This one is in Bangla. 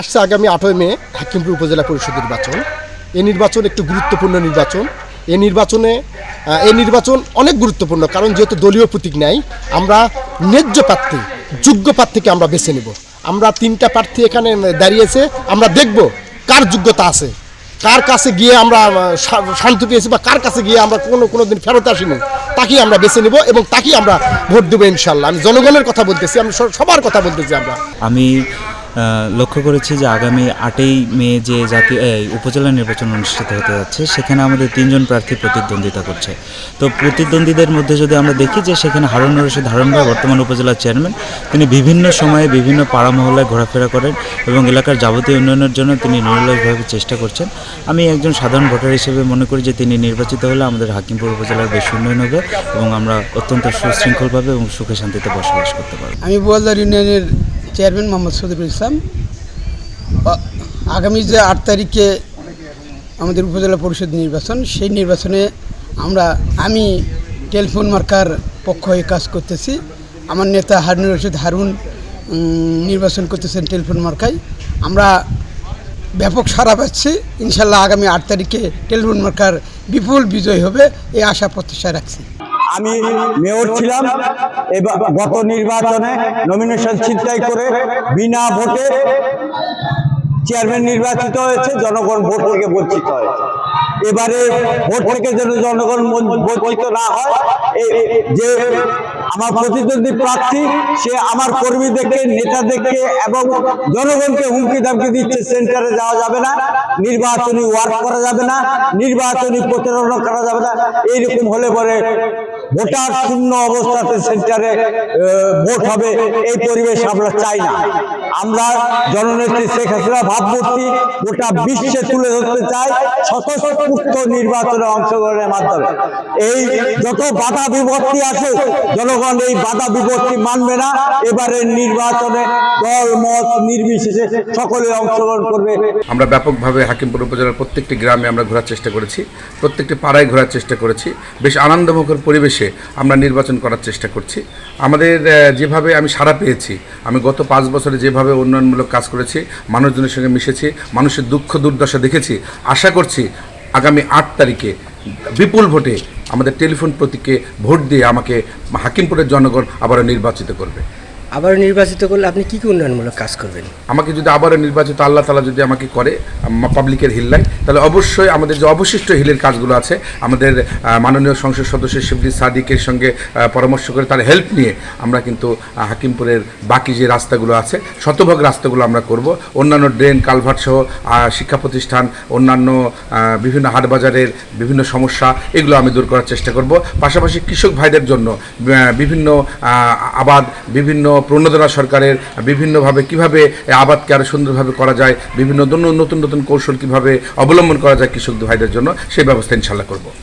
আসছে আগামী আটই মে হাকিমপুর উপজেলা পরিষদ নির্বাচন। এই নির্বাচন একটু গুরুত্বপূর্ণ নির্বাচন। এই নির্বাচনে এই নির্বাচন অনেক গুরুত্বপূর্ণ কারণ যেহেতু দলীয় প্রতীক নাই, আমরা ন্যায্য প্রার্থী, যোগ্য প্রার্থীকে আমরা বেছে নেব। আমরা তিনটা প্রার্থী এখানে দাঁড়িয়েছে, আমরা দেখব কার যোগ্যতা আছে। কার কাছে গিয়ে আমরা শান্তি পেয়েছি বা কার কাছে গিয়ে আমরা কোনো কোনো দিন ফেরত আসিনি, তাকেই আমরা বেছে নেব এবং তাকেই আমরা ভোট দেবো ইনশাল্লাহ। আমি জনগণের কথা বলতেছি, আমি সবার কথা বলতেছি আমরা। আমি লক্ষ্য করেছি যে আগামী আটই মে যে এই, উপজেলা নির্বাচন অনুষ্ঠিত হতে যাচ্ছে সেখানে আমাদের তিনজন প্রার্থী প্রতিদ্বন্দ্বিতা করছে। তো প্রতিদ্বন্দ্বীদের মধ্যে যদি আমরা দেখি যে সেখানে হারুন রশিদ হারুন ভাই বর্তমান উপজেলার চেয়ারম্যান তিনি বিভিন্ন সময়ে বিভিন্ন পাড়া মহল্লায় ঘোরাফেরা করেন এবং এলাকার যাবতীয় উন্নয়নের জন্য তিনি নিরলসভাবে চেষ্টা করছেন। আমি একজন সাধারণ ভোটার হিসেবে মনে করি যে তিনি নির্বাচিত হলে আমাদের হাকিমপুর উপজেলার বেশ উন্নয়ন হবে এবং আমরা অত্যন্ত সুশৃঙ্খলভাবে এবং সুখে শান্তিতে বসবাস করতে পারব। আমি বোয়ালদার ইউনিয়নের চেয়ারম্যান মোহাম্মদ সদিকুল ইসলাম। আগামী যে আট তারিখে আমাদের উপজেলা পরিষদ নির্বাচন, সেই নির্বাচনে আমরা, আমি টেলিফোন মার্কার পক্ষ হয়ে কাজ করতেছি। আমার নেতা হারুন রশিদ হারুন নির্বাচন করতেছেন টেলিফোন মার্কায়। আমরা ব্যাপক সারা পাচ্ছি। ইনশাল্লাহ আগামী আট তারিখে টেলিফোন মার্কার বিপুল বিজয় হবে, এই আশা প্রত্যাশা রাখছি। আমি মেয়র ছিলাম এবার গত নির্বাচনে নমিনেশন ছিনতাই করে বিনা ভোটে চেয়ারম্যান নির্বাচিত হয়েছে, জনগণ ভোট থেকে বঞ্চিত হয়েছে। এবারে ভোট থেকে যেন জনগণ বঞ্চ- বঞ্চিত না হয় যে আমার প্রতিদ্বন্দ্বী প্রার্থী, সে আমার কর্মীদেরকে, নেতাদেরকে এবং জনগণকে হুমকি ধামকি দিচ্ছে, সেন্টারে যাওয়া যাবে না, নির্বাচনী ওয়ার্ক করা যাবে না, নির্বাচনী প্রচারণা করা যাবে না, এইরকম হলে পরে ভোটার শূন্য অবস্থাতে সেন্টারে ভোট হবে এই পরিবেশ আমরা চাই না। আমরা জননেত্রী শেখ হাসিনা ভাবমূর্তি গোটা বিশ্বে তুলে ধরতে চাই স্বতঃস্ফূর্ত নির্বাচনে অংশগ্রহণের মাধ্যমে। এই যত বাধা বিপত্তি আছে, জনগণ এই বাধা বিপত্তি মানবে না। এবারের নির্বাচনে দল, মত নির্বিশেষে সকলে অংশগ্রহণ করবে। আমরা ব্যাপকভাবে হাকিমপুর উপজেলার প্রত্যেকটি গ্রামে আমরা ঘোরার চেষ্টা করেছি, প্রত্যেকটি পাড়ায় ঘোরার চেষ্টা করেছি। বেশ আনন্দমুখর পরিবেশে আমরা নির্বাচন করার চেষ্টা করছি। আমাদের যেভাবে আমি সাড়া পেয়েছি, আমি গত পাঁচ বছরে যেভাবে উন্নয়নমূলক কাজ করেছি, মানুষজনের সঙ্গে মিশেছি, মানুষের দুঃখ দুর্দশা দেখেছি। আশা করছি আগামী আট তারিখে বিপুল ভোটে আমাদের টেলিফোন প্রতীকে ভোট দিয়ে আমাকে হাকিমপুরের জনগণ আবারও নির্বাচিত করবে। আবার নির্বাচিত করলে আপনি কি কি উন্নয়নমূলক কাজ করবেন? আমাকে যদি আবারও নির্বাচিত আল্লাহ তালা যদি আমাকে করে পাবলিকের হিল্লায়, তাহলে অবশ্যই আমাদের যে অবশিষ্ট হিলের কাজগুলো আছে, আমাদের মাননীয় সংসদ সদস্য শিবলি সাদিকের সঙ্গে পরামর্শ করে তার হেল্প নিয়ে আমরা কিন্তু হাকিমপুরের বাকি যে রাস্তাগুলো আছে, শতভাগ রাস্তাগুলো আমরা করব। অন্যান্য ড্রেন কালভার্ট সহ শিক্ষা প্রতিষ্ঠান, অন্যান্য বিভিন্ন হাটবাজারের বিভিন্ন সমস্যা, এগুলো আমি দূর করার চেষ্টা করব। পাশাপাশি কৃষক ভাইদের জন্য বিভিন্ন আবাদ, বিভিন্ন প্রণোদনা সরকারের বিভিন্নভাবে কীভাবে আবাদকে আরও সুন্দরভাবে করা যায়, বিভিন্ন নতুন নতুন কৌশল কীভাবে অবলম্বন করা যায় কৃষক ভাইদের জন্য সেই ব্যবস্থা ইনশাল্লাহ করব।